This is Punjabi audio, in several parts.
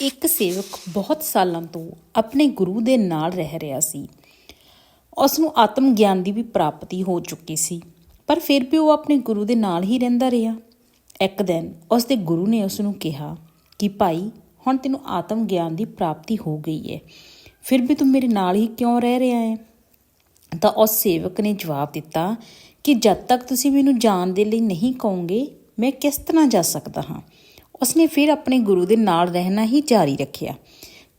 ਇੱਕ ਸੇਵਕ ਬਹੁਤ ਸਾਲਾਂ ਤੋਂ ਆਪਣੇ ਗੁਰੂ ਦੇ ਨਾਲ ਰਹਿ ਰਿਹਾ ਸੀ। ਉਸ ਨੂੰ ਆਤਮ ਗਿਆਨ ਦੀ ਵੀ ਪ੍ਰਾਪਤੀ ਹੋ ਚੁੱਕੀ ਸੀ, ਪਰ ਫਿਰ ਵੀ ਉਹ ਆਪਣੇ ਗੁਰੂ ਦੇ ਨਾਲ ਹੀ ਰਹਿੰਦਾ ਰਿਹਾ। ਇੱਕ ਦਿਨ ਉਸ ਦੇ ਗੁਰੂ ਨੇ ਉਸ ਨੂੰ ਕਿਹਾ ਕਿ, ਭਾਈ, ਹੁਣ ਤੈਨੂੰ ਆਤਮ ਗਿਆਨ ਦੀ ਪ੍ਰਾਪਤੀ ਹੋ ਗਈ ਹੈ ਫਿਰ ਵੀ ਤੂੰ ਮੇਰੇ ਨਾਲ ਹੀ ਕਿਉਂ ਰਹਿ ਰਿਹਾ ਹੈ ਤਾਂ ਉਸ ਸੇਵਕ ਨੇ ਜਵਾਬ ਦਿੱਤਾ ਕਿ, ਜਦ ਤੱਕ ਤੁਸੀਂ ਮੈਨੂੰ ਜਾਣ ਦੇ ਲਈ ਨਹੀਂ ਕਹੋਗੇ, ਮੈਂ ਕਿਸ ਤਰ੍ਹਾਂ ਜਾ ਸਕਦਾ ਹਾਂ? ਉਸਨੇ ਫਿਰ ਆਪਣੇ ਗੁਰੂ ਦੇ ਨਾਲ ਰਹਿਣਾ ਹੀ ਜਾਰੀ ਰੱਖਿਆ।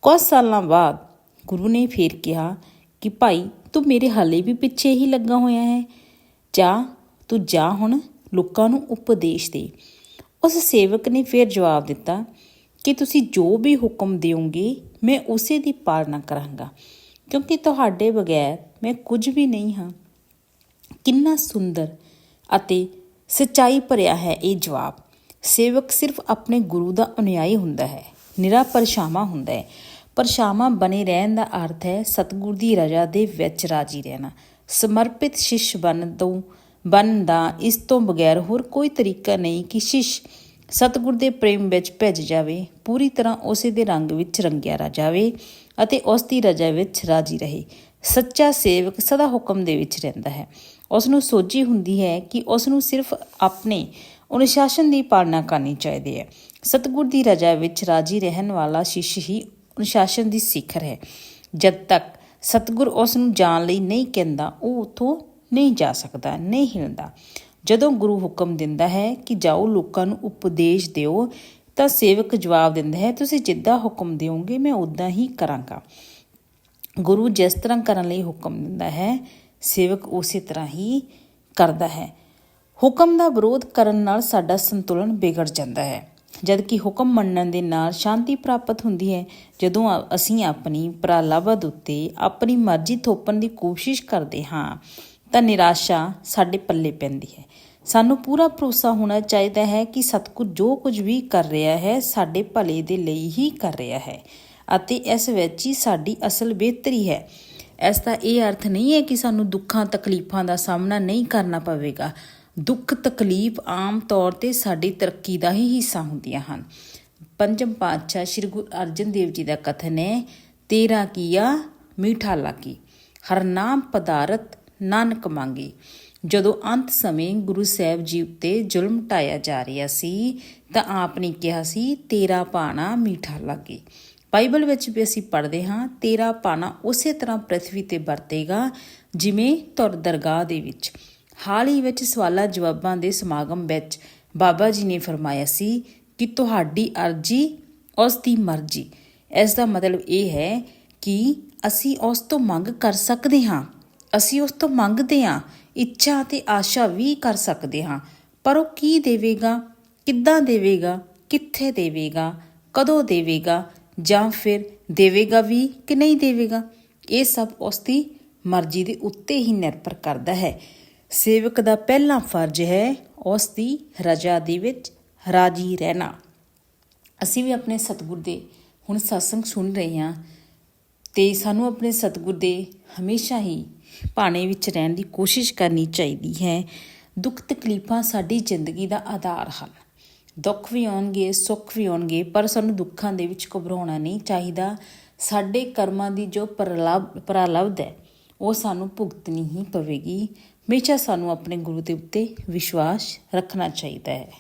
ਕੁਝ ਸਾਲਾਂ ਬਾਅਦ ਗੁਰੂ ਨੇ ਫਿਰ ਕਿਹਾ ਕਿ, ਭਾਈ, ਤੂੰ ਮੇਰੇ ਹਾਲੇ ਵੀ ਪਿੱਛੇ ਹੀ ਲੱਗਾ ਹੋਇਆ ਹੈ। ਜਾ, ਤੂੰ ਜਾ ਹੁਣ, ਲੋਕਾਂ ਨੂੰ ਉਪਦੇਸ਼ ਦੇ। ਉਸ ਸੇਵਕ ਨੇ ਫਿਰ ਜਵਾਬ ਦਿੱਤਾ ਕਿ, ਤੁਸੀਂ ਜੋ ਵੀ ਹੁਕਮ ਦਿਓਗੇ, ਮੈਂ ਉਸੇ ਦੀ ਪਾਲਣਾ ਕਰਾਂਗਾ। ਕਿਉਂਕਿ ਤੁਹਾਡੇ ਬਗੈਰ ਮੈਂ ਕੁਝ ਵੀ ਨਹੀਂ ਹਾਂ। ਕਿੰਨਾ ਸੁੰਦਰ ਅਤੇ ਸਚਾਈ ਭਰਿਆ ਹੈ ਇਹ ਜਵਾਬ। ਸੇਵਕ ਸਿਰਫ ਆਪਣੇ ਗੁਰੂ ਦਾ ਅਨੁਯਾਈ ਹੁੰਦਾ ਹੈ ਨਿਰਾ ਪਰਛਾਵਾਂ ਹੁੰਦਾ ਹੈ। ਪਰਛਾਵਾਂ ਬਣੇ ਰਹਿਣ ਦਾ ਅਰਥ ਹੈ ਸਤਿਗੁਰ ਦੀ ਰਜ਼ਾ ਦੇ ਵਿੱਚ ਰਾਜੀ ਰਹਿਣਾ। ਸਮਰਪਿਤ ਸ਼ਿਸ਼ ਬਣਨ ਤੋਂ ਬਣਨ ਦਾ ਇਸ ਤੋਂ ਬਗੈਰ ਹੋਰ ਕੋਈ ਤਰੀਕਾ ਨਹੀਂ ਕਿ ਸ਼ਿਸ਼ ਸਤਿਗੁਰ ਦੇ ਪ੍ਰੇਮ ਵਿੱਚ ਭਿੱਜ ਜਾਵੇ, ਪੂਰੀ ਤਰ੍ਹਾਂ ਉਸੇ ਦੇ ਰੰਗ ਵਿੱਚ ਰੰਗਿਆ ਰਾ ਜਾਵੇ ਅਤੇ ਉਸ ਦੀ ਰਜ਼ਾ ਵਿੱਚ ਰਾਜੀ ਰਹੇ। ਸੱਚਾ ਸੇਵਕ ਸਦਾ ਹੁਕਮ ਦੇ ਵਿੱਚ ਰਹਿੰਦਾ ਹੈ। ਉਸ ਨੂੰ ਸੋਝੀ ਹੁੰਦੀ ਹੈ ਕਿ ਉਸ ਨੂੰ ਸਿਰਫ ਆਪਣੇ ਅਨੁਸ਼ਾਸਨ ਦੀ ਪਾਲਣਾ ਕਰਨੀ ਚਾਹੀਦੀ ਹੈ। ਸਤਿਗੁਰ ਦੀ ਰਜ਼ਾ ਵਿੱਚ ਰਾਜੀ ਰਹਿਣ ਵਾਲਾ ਸ਼ਿਸ਼ ਹੀ ਅਨੁਸ਼ਾਸਨ ਦੀ ਸਿਖਰ ਹੈ। ਜਦ ਤੱਕ ਸਤਿਗੁਰ ਉਸ ਨੂੰ ਜਾਣ ਲਈ ਨਹੀਂ ਕਹਿੰਦਾ, ਉਹ ਉਥੋਂ ਨਹੀਂ ਜਾ ਸਕਦਾ, ਨਹੀਂ ਹਿਲਦਾ। ਜਦੋਂ ਗੁਰੂ ਹੁਕਮ ਦਿੰਦਾ ਹੈ ਕਿ ਜਾਓ, ਲੋਕਾਂ ਨੂੰ ਉਪਦੇਸ਼ ਦਿਓ, ਤਾਂ ਸੇਵਕ ਜਵਾਬ ਦਿੰਦਾ ਹੈ, ਤੁਸੀਂ ਜਿੱਦਾਂ ਹੁਕਮ ਦਿਓਗੇ, ਮੈਂ ਉਦਾਂ ਹੀ ਕਰਾਂਗਾ। ਗੁਰੂ ਜਿਸ ਤਰ੍ਹਾਂ ਕਰਨ ਲਈ ਹੁਕਮ ਦਿੰਦਾ ਹੈ, ਸੇਵਕ ਉਸੇ ਤਰ੍ਹਾਂ ਹੀ ਕਰਦਾ ਹੈ। ਹੁਕਮ ਦਾ ਵਿਰੋਧ ਕਰਨ ਨਾਲ ਸਾਡਾ ਸੰਤੁਲਨ ਵਿਗੜ ਜਾਂਦਾ ਹੈ। ਜਦ ਕਿ ਹੁਕਮ ਮੰਨਣ ਦੇ ਨਾਲ ਸ਼ਾਂਤੀ ਪ੍ਰਾਪਤ ਹੁੰਦੀ ਹੈ, ਜਦੋਂ ਅਸੀਂ ਆਪਣੀ ਪ੍ਰਲਾਭਦ ਉੱਤੇ ਆਪਣੀ ਮਰਜ਼ੀ ਥੋਪਣ ਦੀ ਕੋਸ਼ਿਸ਼ ਕਰਦੇ ਹਾਂ, ਤਾਂ ਨਿਰਾਸ਼ਾ ਸਾਡੇ ਪੱਲੇ ਪੈਂਦੀ ਹੈ। ਸਾਨੂੰ ਪੂਰਾ ਭਰੋਸਾ ਹੋਣਾ ਚਾਹੀਦਾ ਹੈ ਕਿ ਸਤਿਗੁਰ ਜੋ ਕੁਝ ਵੀ ਕਰ ਰਿਹਾ ਹੈ, ਸਾਡੇ ਭਲੇ ਦੇ ਲਈ ਹੀ ਕਰ ਰਿਹਾ ਹੈ ਅਤੇ ਇਸ ਵਿੱਚ ਹੀ ਸਾਡੀ ਅਸਲ ਬਿਹਤਰੀ ਹੈ। ਇਸ ਦਾ ਇਹ ਅਰਥ ਨਹੀਂ ਹੈ ਕਿ ਸਾਨੂੰ ਦੁੱਖਾਂ ਤਕਲੀਫਾਂ ਦਾ ਸਾਹਮਣਾ ਨਹੀਂ ਕਰਨਾ ਪਵੇਗਾ। ਦੁੱਖ ਤਕਲੀਫ ਆਮ ਤੌਰ ਤੇ ਸਾਡੀ ਤਰੱਕੀ ਦਾ ਹੀ ਹਿੱਸਾ ਹੁੰਦੀਆਂ ਹਨ। ਪੰਜਮ ਪਾਤਸ਼ਾਹ ਸ੍ਰੀ ਗੁਰੂ ਅਰਜਨ ਦੇਵ ਜੀ ਦਾ ਕਥਨ ਹੈ, ਤੇਰਾ ਕੀਆ ਮੀਠਾ ਲਾਗੀ, ਹਰ ਨਾਮ ਪਦਾਰਤ ਨਾਨਕ ਮੰਗੀ। ਜਦੋਂ ਅੰਤ ਸਮੇਂ ਗੁਰੂ ਸਾਹਿਬ ਜੀ ਉੱਤੇ ਜ਼ੁਲਮ ਢਾਇਆ ਜਾ ਰਿਹਾ ਸੀ, ਤਾਂ ਆਪ ਨੇ ਕਿਹਾ ਸੀ, ਤੇਰਾ ਪਾਣਾ ਮੀਠਾ ਲਾਗੇ। ਬਾਈਬਲ ਵਿੱਚ ਵੀ ਅਸੀਂ ਪੜ੍ਹਦੇ ਹਾਂ, ਤੇਰਾ ਪਾਣਾ ਉਸੇ ਤਰ੍ਹਾਂ ਪ੍ਰithvi ਤੇ ਵਰਤੇਗਾ, ਜਿਵੇਂ ਤੁਰ ਦਰਗਾਹ ਦੇ ਵਿੱਚ। ਹਾਲ ਹੀ ਵਿੱਚ ਸਵਾਲਾਂ ਜਵਾਬਾਂ ਦੇ ਸਮਾਗਮ ਵਿੱਚ ਬਾਬਾ ਜੀ ਨੇ ਫਰਮਾਇਆ ਸੀ ਕਿ ਤੁਹਾਡੀ ਅਰਜ਼ੀ ਉਸ ਦੀ ਮਰਜ਼ੀ। ਇਸ ਦਾ ਮਤਲਬ ਇਹ ਹੈ ਕਿ ਅਸੀਂ ਉਸ ਤੋਂ ਮੰਗ ਕਰ ਸਕਦੇ ਹਾਂ। ਅਸੀਂ ਉਸ ਤੋਂ ਮੰਗਦੇ ਹਾਂ, ਇੱਛਾ ਤੇ ਆਸ਼ਾ ਵੀ ਕਰ ਸਕਦੇ ਹਾਂ। ਪਰ ਉਹ ਕੀ ਦੇਵੇਗਾ? ਕਿੱਦਾਂ ਦੇਵੇਗਾ? ਕਿੱਥੇ ਦੇਵੇਗਾ? ਕਦੋਂ ਦੇਵੇਗਾ? ਜਾਂ ਫਿਰ ਦੇਵੇਗਾ ਵੀ ਕਿ ਨਹੀਂ ਦੇਵੇਗਾ? ਇਹ ਸਭ ਉਸ ਦੀ ਮਰਜ਼ੀ ਦੇ ਉੱਤੇ ਹੀ ਨਿਰਭਰ ਕਰਦਾ ਹੈ। ਸੇਵਕ ਦਾ ਪਹਿਲਾ ਫਰਜ਼ ਹੈ ਉਸ ਦੀ ਰਜ਼ਾ ਦੇ ਵਿੱਚ ਰਾਜੀ ਰਹਿਣਾ। ਅਸੀਂ ਵੀ ਆਪਣੇ ਸਤਿਗੁਰ ਦੇ ਹੁਣ satsang ਸੁਣ ਰਹੇ ਹਾਂ ਤੇ ਸਾਨੂੰ ਆਪਣੇ ਸਤਿਗੁਰ ਦੇ ਹਮੇਸ਼ਾ ਹੀ ਭਾਣੇ ਵਿੱਚ ਰਹਿਣ ਦੀ ਕੋਸ਼ਿਸ਼ ਕਰਨੀ ਚਾਹੀਦੀ ਹੈ। ਦੁੱਖ ਤਕਲੀਫਾਂ ਸਾਡੀ ਜ਼ਿੰਦਗੀ ਦਾ ਆਧਾਰ ਹਨ। ਦੁੱਖ ਵੀ ਆਉਣਗੇ, ਸੁੱਖ ਵੀ ਆਉਣਗੇ, ਪਰ ਸਾਨੂੰ ਦੁੱਖਾਂ ਦੇ ਵਿੱਚ ਘਬਰਾਉਣਾ ਨਹੀਂ ਚਾਹੀਦਾ। ਸਾਡੇ ਕਰਮਾਂ ਦੀ ਜੋ ਪ੍ਰਲਬ, ਪ੍ਰਲਬਧ ਹੈ ਉਹ ਸਾਨੂੰ ਭੁਗਤਣੀ ਹੀ ਪਵੇਗੀ। ਹਮੇਸ਼ਾ ਸਾਨੂੰ ਆਪਣੇ ਗੁਰੂ ਦੇ ਉੱਤੇ ਵਿਸ਼ਵਾਸ ਰੱਖਣਾ ਚਾਹੀਦਾ ਹੈ।